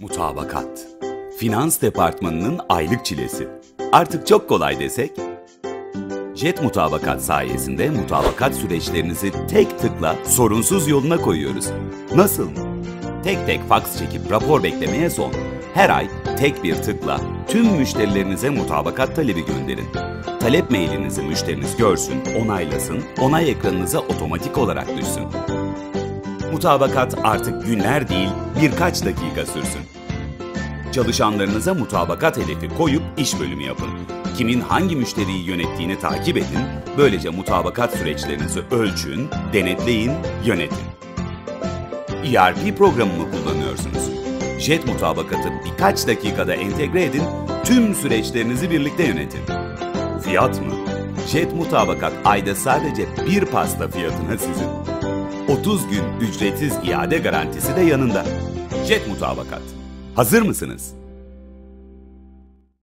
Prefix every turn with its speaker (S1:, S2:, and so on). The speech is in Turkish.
S1: Mutabakat. Finans departmanının aylık çilesi. Artık çok kolay desek. Jet Mutabakat sayesinde mutabakat süreçlerinizi tek tıkla sorunsuz yoluna koyuyoruz. Nasıl? Tek tek faks çekip rapor beklemeye son. Her ay tek bir tıkla tüm müşterilerinize mutabakat talebi gönderin. Talep mailinizi müşteriniz görsün, onaylasın, onay ekranınıza otomatik olarak düşsün. Mutabakat artık günler değil birkaç dakika sürsün. Çalışanlarınıza mutabakat hedefi koyup iş bölümü yapın. Kimin hangi müşteriyi yönettiğini takip edin, böylece mutabakat süreçlerinizi ölçün, denetleyin, yönetin. ERP programı mı kullanıyorsunuz? Jet mutabakatı birkaç dakikada entegre edin, tüm süreçlerinizi birlikte yönetin. Fiyat mı? Jet mutabakat ayda sadece bir pasta fiyatına sizin. 30 gün ücretsiz iade garantisi de yanında. Jet mutabakat. Hazır mısınız?